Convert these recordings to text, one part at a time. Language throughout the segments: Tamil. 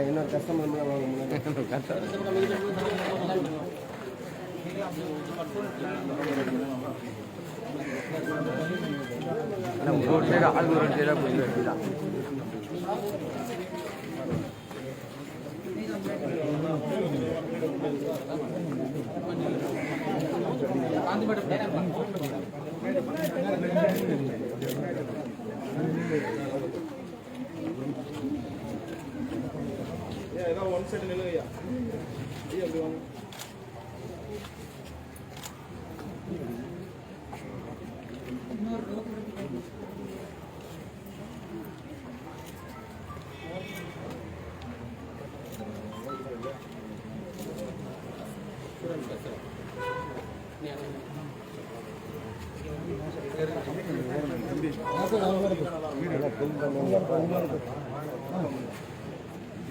இன்னொரு கஸ்டமர் ஒரு சைடு ஆள் ஒரு சைடாக கொஞ்சம் வச்சுதான் ஏதாவது ஒன் சைடு நில்லுங்க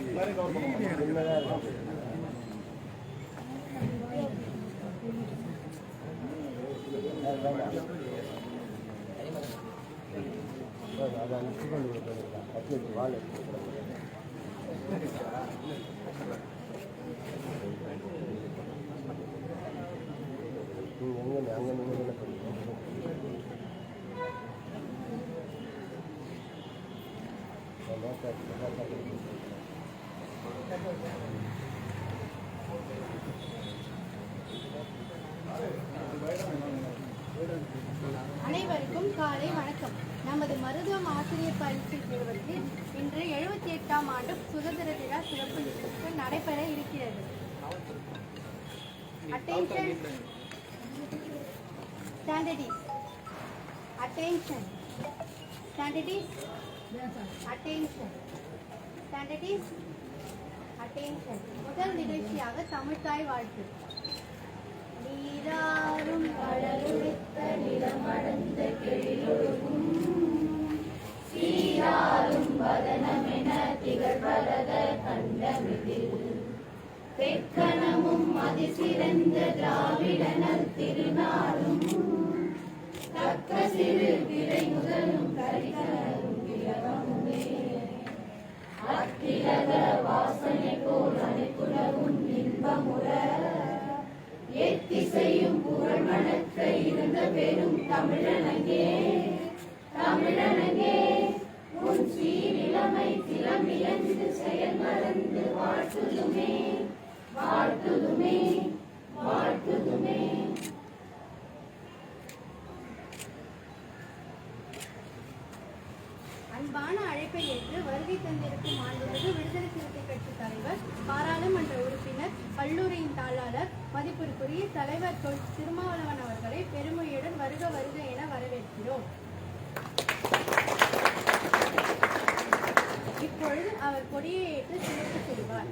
எல்லாரையும் கவர் பண்ணுவோம் அங்கே அனைவருக்கும் காலை வணக்கம். நமது மருத்துவம் ஆசிரியர் பயிற்சி நிறுவனத்தில் இன்று எழுபத்தி எட்டாம் ஆண்டு சுதந்திர விழா சிறப்பு நிகழ்ச்சி நடைபெற இருக்கிறது. Attention stand at ease attention stand at ease attention stand at ease attention முதல் நிகழ்ச்சியாக தமிழ்தாய் வாழ்த்து. நீராறும் கடலுடித்த நிலமடந்த கெழிலொழுகும் சீராரும் வதனமென திகழ்வரத கண்டமிதில். தெக்கணமும் அதிசிறந்த திராவிடனல் திருநாளும். தக்க சிறு விடை முதலும் கரிகரும் அத்திலக வாசனை போல் அனைத்துலகும் இன்பமுற எத்திசையும் புகழ் மணக்க இருந்த பெரும் தமிழனங்கே தமிழனங்கே உன் சீரிழமை திறமிழந்து செயல் மறந்து வாழ்த்துதுமே வாழ்த்துதுமே வாழ்த்துதுமே அன்பான அழைப்பை ஏற்று வருகை தந்திருக்கும் மாண்புமிகு விடுதலை சிறுத்தை கட்சி தலைவர் பாராளுமன்ற உறுப்பினர் கல்லூரியின் தாளாளர் மதிப்பிற்குரிய தலைவர் திருமாவளவன் அவர்களை பெருமையுடன் வருக வருக என வரவேற்கிறோம். இப்பொழுது அவர் கொடியை ஏற்று சிறப்பு செய்வார்.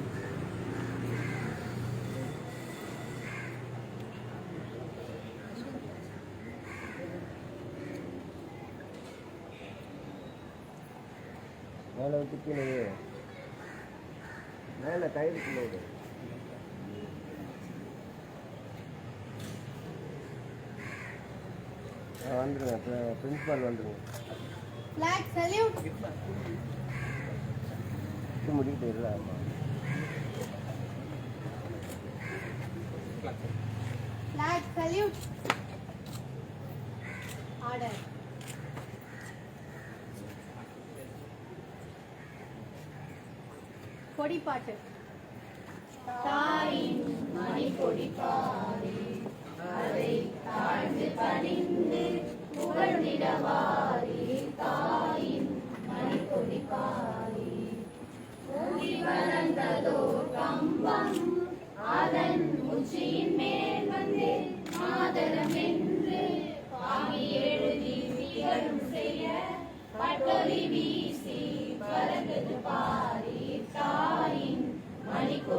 விட்டு கீழே. மேலே கயிறுக்குள்ள விடு ஆ, வந்துருங்க பிரின்ஸ்பால். இது முடிக்கிட்டு இல்லை Flag salute. மறுபடி பாட்டு தாயின் மணிப்பொடி பாரி அதை தாழ்ந்து பணிந்து புகழ்ந்திடவாரி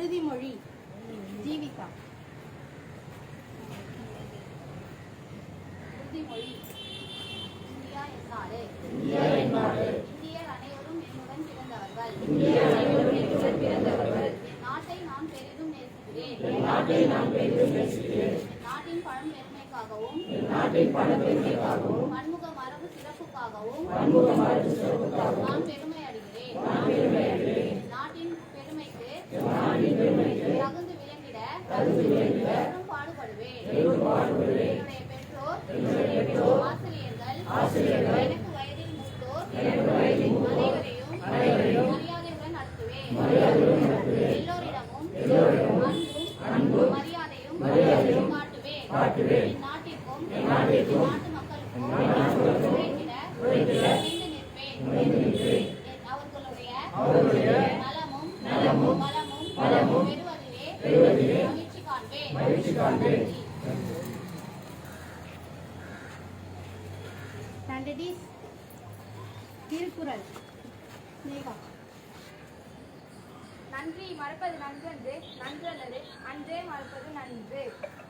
உறுதிமொழி. ஜீவிகா உறுதிமொழி. இந்தியா என்னாடு இந்தியர் அனைவரும் என்னுடன் பிறந்தவர்கள். நாட்டை நான் பெரிதும் நேசிக்கிறேன். என் நாட்டின் பழம் பெருமைக்காகவும் பன்முக மரபு சிறப்புக்காகவும் நான் பெருமை அடைகிறேன் என் நாட்டிற்கும் என் நாட்டு மக்களுக்கும் உழைத்திட துணிந்து நிற்பேன் அவர்களுடைய நலமும் வளமும் பெறுவதிலே மகிழ்ச்சி காண்பேன் திருக்குறள் ஸ்னேகா நன்றி மறப்பது நன்றன்று நன்றல்லது அன்றே மறப்பது நன்று.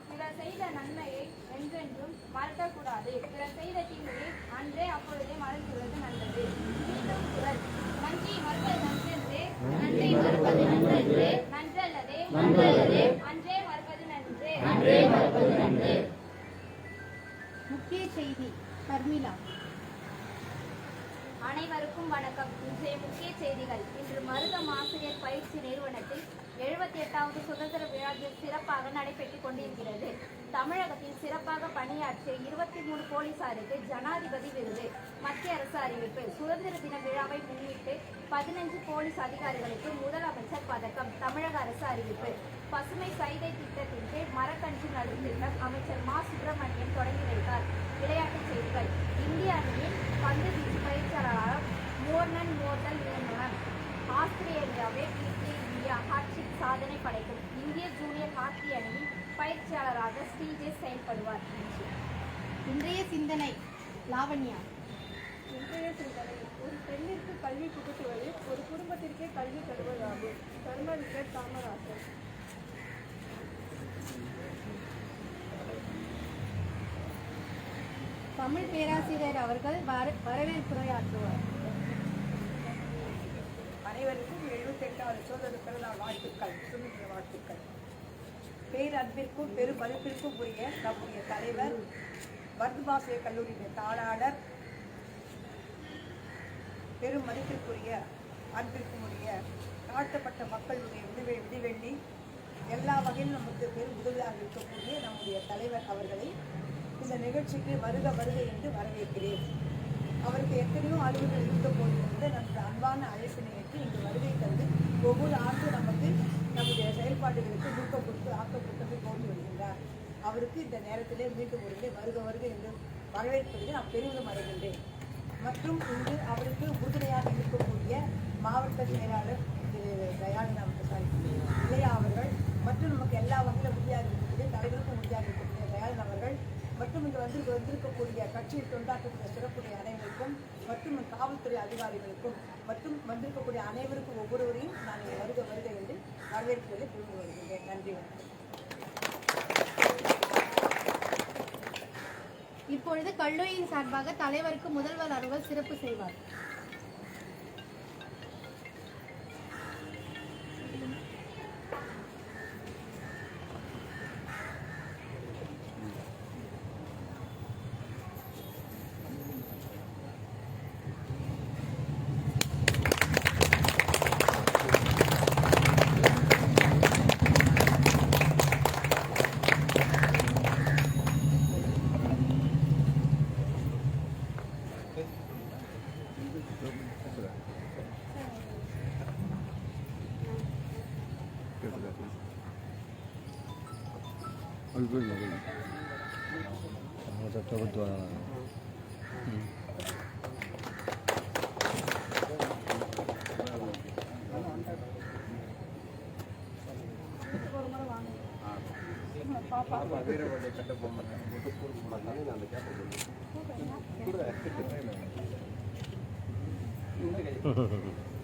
பிறர் செய்த நன்மையை என்றென்றும் மறக்கக்கூடாது. பிறர் செய்த தீமையை அன்றே அப்பொழுதே மறந்துள்ளது நல்லது. மீண்டும் குரல் நன்றி மறப்பது நன்றன்று நன்றி மறப்பது நன்றன்று நன்றல்லதே நன்றல்லதே அன்றே மறப்பது நன்று அன்றே மறப்பது நன்று முக்கிய செய்தி பர்மிளா அனைவருக்கும் வணக்கம். இன்றைய முக்கிய செய்திகள். இன்று மருதம் ஆசிரியர் பயிற்சி நிறுவனத்தில் எழுபத்தி எட்டாவது சுதந்திர விழா சிறப்பாக நடைபெற்றுக் கொண்டிருக்கிறது. தமிழகத்தில் சிறப்பாக பணியாற்றிய இருபத்தி மூணு போலீசாருக்கு ஜனாதிபதி விருது. மத்திய அரசு அறிவிப்பு. சுதந்திர தின விழாவை முன்னிட்டு பதினஞ்சு போலீஸ் அதிகாரிகளுக்கு முதலமைச்சர் பதக்கம். தமிழக அரசு அறிவிப்பு. பசுமை சைதை திட்டத்தின் கீழ் மரக்கன்று நடும் திட்டம் அமைச்சர் மா. சுப்பிரமணியன் தொடங்கி வைத்தார். விளையாட்டுச் செய்திகள். இந்திய அணியின் பந்து பயிற்சியாளராக மோர்னன் மோர்தல் நியமனம் ஆஸ்திரேலியாவே வீழ்த்திய இந்தியா ஹாட்ரிக் சாதனை படைக்கும் இந்திய ஜூனியர் ஹாக்கி அணியின் பயிற்சியாளராக ஸ்ரீஜேஷ் செயல்படுவார். இன்றைய சிந்தனை லாவண்யா. இன்றைய சிந்தனை ஒரு பெண்ணிற்கு கல்வி புகுத்துவது ஒரு குடும்பத்திற்கே கல்வி தருவதாகும். தர்மவிக்கர் காமராசர். தமிழ் பேராசிரியர் அவர்கள் வர- வரவேற்புரையாற்றுவார். அனைவருக்கும் எழுபத்தெட்டாவது சோதனை பிறநாள் வாழ்த்துக்கள் சுதந்திர வாழ்த்துக்கள். பேரன்பிற்கும் பெரும் மதிப்பிற்கும் உரிய நம்முடைய தலைவர் வர்த்தமாசிரிய கல்லூரியின் தாளாளர் பெரும் மதிப்பிற்குரிய அன்பிற்கும் உரிய தாழ்த்தப்பட்ட மக்களுடைய விடுவை விடிவெள்ளி எல்லா வகையிலும் நமக்கு பெரும் உதவியாக இருக்கக்கூடிய நம்முடைய தலைவர் அவர்களை இந்த நிகழ்ச்சிக்கு வருக வருக என்று வரவேற்கிறேன். அவருக்கு எத்தனையோ அறிவுகள் இருக்க போகிறது நமக்கு அன்பான அழைப்பினை ஏற்று இங்கு வருகை தந்து ஒவ்வொரு ஆண்டும் நமக்கு நம்முடைய செயல்பாடுகளுக்கு ஊக்கம் கொடுத்து ஆக்கம் கொடுத்து போட்டு வருகின்றார். அவருக்கு இந்த நேரத்திலே மீண்டும் ஒரு வருக வருக என்று வரவேற்பதில் நான் பெருமிதம் அடைகின்றேன். மற்றும் இன்று அவருக்கு உறுதுணையாக இருக்கக்கூடிய மாவட்ட செயலாளர் திரு நாம் சாரி இளையா அவர்கள் மற்றும் நமக்கு எல்லா வகையிலும் உறுதியாக இருக்கக்கூடிய தலைவருக்கும் உறுதியாக இருக்கக்கூடிய தயானந்த் அவர்கள் மற்றும் இங்கு வந்து வந்திருக்கக்கூடிய கட்சியில் தொண்டாற்றக்கூடிய சிறப்புடைய அனைவருக்கும் மற்றும் காவல்துறை அதிகாரிகளுக்கும் மற்றும் வந்திருக்கக்கூடிய அனைவருக்கும் ஒவ்வொருவரையும் நான் இங்கே வருக வருக என்று வரவேற்பதை புரிந்து வருகின்றேன் நன்றி வணக்கம். இப்பொழுது கல்லூரியின் சார்பாக தலைவருக்கு முதல்வர் அவர்கள் சிறப்பு செய்வார்.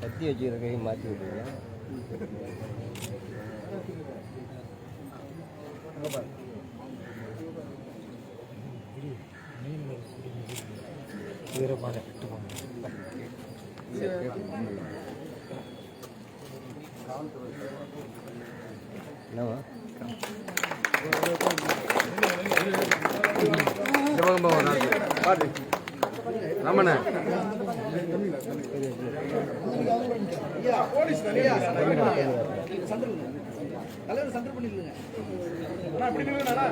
கத்தி வச்சுக்கிற கையை மாற்றி விட்டுருக்கேன் என்னவா இந்த பக்கம் போ ஒரு ஆள். பாரு ரமண போலீஸ் நிறையா தலைவர் சண்டை பண்ணிருங்க அண்ணா இப்படி நில்லுங்கண்ணா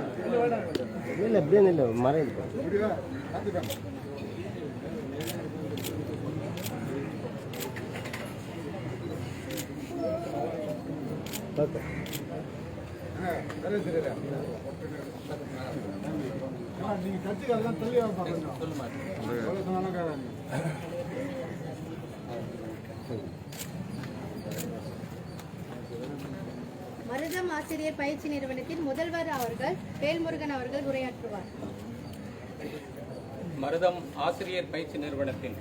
இல்ல அப்படியே இல்லை நீங்க கட்சிக்கு அதெல்லாம் தள்ளி பாருங்க மருதம் ஆசிரியர் பயிற்சி நிறுவனத்தின் முதல்வர் அவர்கள் வேல்முருகன் அவர்கள் உரையாற்றுவார். மருதம் ஆசிரியர் பயிற்சி நிறுவனத்தின்